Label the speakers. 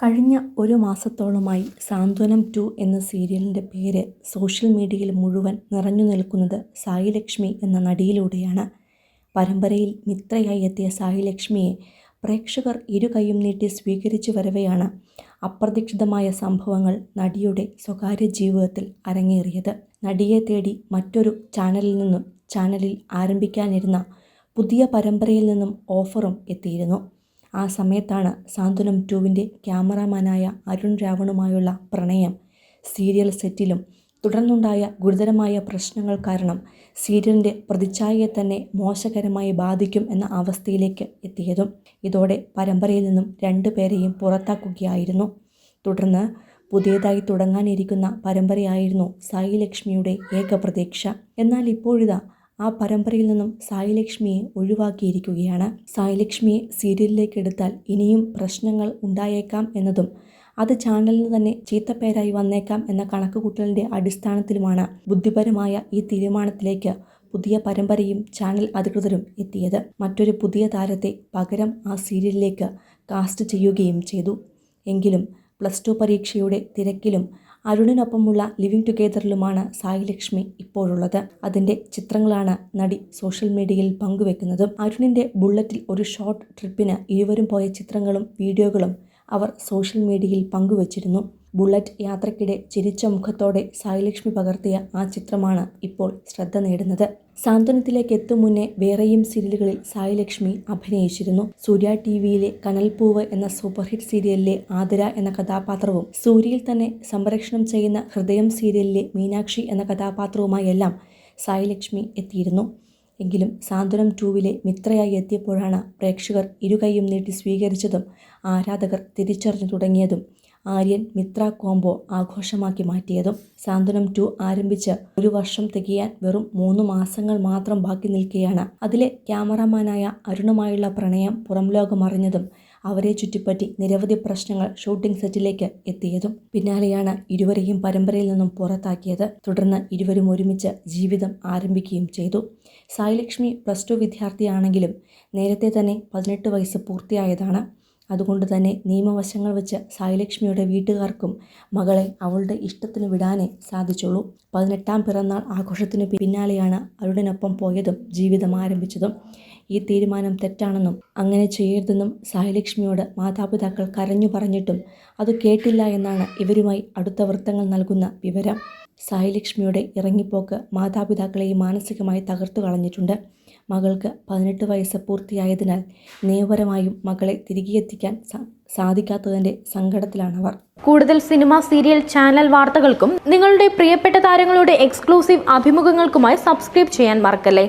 Speaker 1: കഴിഞ്ഞ ഒരു മാസത്തോളമായി സാന്ത്വനം ടു എന്ന സീരിയലിന്റെ പേര് സോഷ്യൽ മീഡിയയിൽ മുഴുവൻ നിറഞ്ഞു നിൽക്കുന്നത് സായി ലക്ഷ്മി എന്ന നടിയിലൂടെയാണ്. പരമ്പരയിൽ മിത്രയായി എത്തിയ സായി ലക്ഷ്മിയെ പ്രേക്ഷകർ ഇരു കൈയും നീട്ടി സ്വീകരിച്ചു വരവെയാണ് അപ്രതീക്ഷിതമായ സംഭവങ്ങൾ നടിയുടെ സ്വകാര്യ ജീവിതത്തിൽ അരങ്ങേറിയത്. നടിയെ തേടി മറ്റൊരു ചാനലിൽ നിന്നും ചാനലിൽ ആരംഭിക്കാനിരുന്ന പുതിയ പരമ്പരയിൽ നിന്നും ഓഫറും എത്തിയിരുന്നു. ആ സമയത്താണ് സാന്ത്വനം ടുവിന്റെ ക്യാമറാമാനായ അരുൺ രാവണുമായുള്ള പ്രണയം. സീരിയൽ സെറ്റിലും തുടർന്നുണ്ടായ ഗുരുതരമായ പ്രശ്നങ്ങൾ കാരണം സീരിയലിന്റെ പ്രതിച്ഛായയെ തന്നെ മോശകരമായി ബാധിക്കും എന്ന അവസ്ഥയിലേക്ക് എത്തിയതും ഇതോടെ പരമ്പരയിൽ നിന്നും രണ്ടു പേരെയും പുറത്താക്കുകയായിരുന്നു. തുടർന്ന് പുതിയതായി തുടങ്ങാനിരിക്കുന്ന പരമ്പരയായിരുന്നു സായി ലക്ഷ്മിയുടെ ഏക പ്രതീക്ഷ. എന്നാൽ ഇപ്പോഴിതാ ആ പരമ്പരയിൽ നിന്നും സായി ലക്ഷ്മിയെ ഒഴിവാക്കിയിരിക്കുകയാണ്. സായി ലക്ഷ്മിയെ സീരിയലിലേക്ക് എടുത്താൽ ഇനിയും പ്രശ്നങ്ങൾ ഉണ്ടായേക്കാം എന്നതും അത് ചാനലിന് തന്നെ ചീത്തപ്പേരായി വന്നേക്കാം എന്ന കണക്കുകൂട്ടലിന്റെ അടിസ്ഥാനത്തിലുമാണ് ബുദ്ധിപരമായ ഈ തീരുമാനത്തിലേക്ക് പുതിയ പരമ്പരയും ചാനൽ അധികൃതരും എത്തിയത്. മറ്റൊരു പുതിയ താരത്തെ പകരം ആ സീരിയലിലേക്ക് കാസ്റ്റ് ചെയ്യുകയും ചെയ്തു. എങ്കിലും പ്ലസ് ടു പരീക്ഷയുടെ തിരക്കിലും അരുണിനൊപ്പമുള്ള ലിവിങ് ടുഗെദറിലുമാണ് സായി ലക്ഷ്മി ഇപ്പോഴുള്ളത്. അതിന്റെ ചിത്രങ്ങളാണ് നടി സോഷ്യൽ മീഡിയയിൽ പങ്കുവെക്കുന്നതും. അരുണിന്റെ ബുള്ളറ്റിൽ ഒരു ഷോർട്ട് ട്രിപ്പിന് ഇരുവരും പോയ ചിത്രങ്ങളും വീഡിയോകളും അവർ സോഷ്യൽ മീഡിയയിൽ പങ്കുവച്ചിരുന്നു. ബുള്ളറ്റ് യാത്രക്കിടെ ചിരിച്ച മുഖത്തോടെ സായിലക്ഷ്മി പകർത്തിയ ആ ചിത്രമാണ് ഇപ്പോൾ ശ്രദ്ധ നേടുന്നത്. സാന്ത്വനത്തിലേക്ക് എത്തും മുന്നേ വേറെയും സീരിയലുകളിൽ സായിലക്ഷ്മി അഭിനയിച്ചിരുന്നു. സൂര്യ ടി വിയിലെ കനൽപൂവ് എന്ന സൂപ്പർ ഹിറ്റ് സീരിയലിലെ ആതിര എന്ന കഥാപാത്രവും സൂര്യയിൽ തന്നെ സംരക്ഷണം ചെയ്യുന്ന ഹൃദയം സീരിയലിലെ മീനാക്ഷി എന്ന കഥാപാത്രവുമായെല്ലാം സായിലക്ഷ്മി എത്തിയിരുന്നു. എങ്കിലും സാന്ത്വനം ടൂവിലെ മിത്രയായി എത്തിയപ്പോഴാണ് പ്രേക്ഷകർ ഇരുകൈയും നീട്ടി സ്വീകരിച്ചതും ആരാധകർ തിരിച്ചറിഞ്ഞു തുടങ്ങിയതും ആര്യൻ മിത്ര കോംബോ ആഘോഷമാക്കി മാറ്റിയതും സാന്ത്വനം ടു ആരംഭിച്ച് ഒരു വർഷം തികയാൻ വെറും മൂന്ന് മാസങ്ങൾ മാത്രം ബാക്കി നിൽക്കുകയാണ് അതിലെ ക്യാമറാമാനായ അരുണുമായുള്ള പ്രണയം പുറം ലോകമറിഞ്ഞതും അവരെ ചുറ്റിപ്പറ്റി നിരവധി പ്രശ്നങ്ങൾ ഷൂട്ടിംഗ് സെറ്റിലേക്ക് എത്തിയതും പിന്നാലെയാണ് ഇരുവരെയും പരമ്പരയിൽ നിന്നും പുറത്താക്കിയത്. തുടർന്ന് ഇരുവരും ഒരുമിച്ച് ജീവിതം ആരംഭിക്കുകയും ചെയ്തു. സായിലക്ഷ്മി പ്ലസ് ടു വിദ്യാർത്ഥിയാണെങ്കിലും നേരത്തെ തന്നെ പതിനെട്ട് വയസ്സ് പൂർത്തിയായതാണ്. അതുകൊണ്ട് തന്നെ നിയമവശങ്ങൾ വെച്ച് സായിലക്ഷ്മിയുടെ വീട്ടുകാർക്കും മകളെ അവളുടെ ഇഷ്ടത്തിന് വിടാനേ സാധിച്ചുള്ളൂ. പതിനെട്ടാം പിറന്നാൾ ആഘോഷത്തിന് പിന്നാലെയാണ് അരുണിനൊപ്പം പോയതും ജീവിതം ആരംഭിച്ചതും. ഈ തീരുമാനം തെറ്റാണെന്നും അങ്ങനെ ചെയ്യരുതെന്നും സായിലക്ഷ്മിയോട് മാതാപിതാക്കൾ കരഞ്ഞു പറഞ്ഞിട്ടും അത് കേട്ടില്ല എന്നാണ് ഇവരുമായി അടുത്ത വൃത്തങ്ങൾ നൽകുന്ന വിവരം. സായിലക്ഷ്മിയുടെ ഇറങ്ങിപ്പോക്ക് മാതാപിതാക്കളെയും മാനസികമായി തകർത്തു കളഞ്ഞിട്ടുണ്ട്. മകൾക്ക് പതിനെട്ട് വയസ്സ് പൂർത്തിയായതിനാൽ നിയമപരമായും മകളെ തിരികെ എത്തിക്കാൻ സാധിക്കാത്തതിന്റെ സങ്കടത്തിലാണവർ.
Speaker 2: കൂടുതൽ സിനിമ സീരിയൽ ചാനൽ വാർത്തകൾക്കും നിങ്ങളുടെ പ്രിയപ്പെട്ട താരങ്ങളുടെ എക്സ്ക്ലൂസീവ് അഭിമുഖങ്ങൾക്കുമായി സബ്സ്ക്രൈബ് ചെയ്യാൻ മറക്കല്ലേ?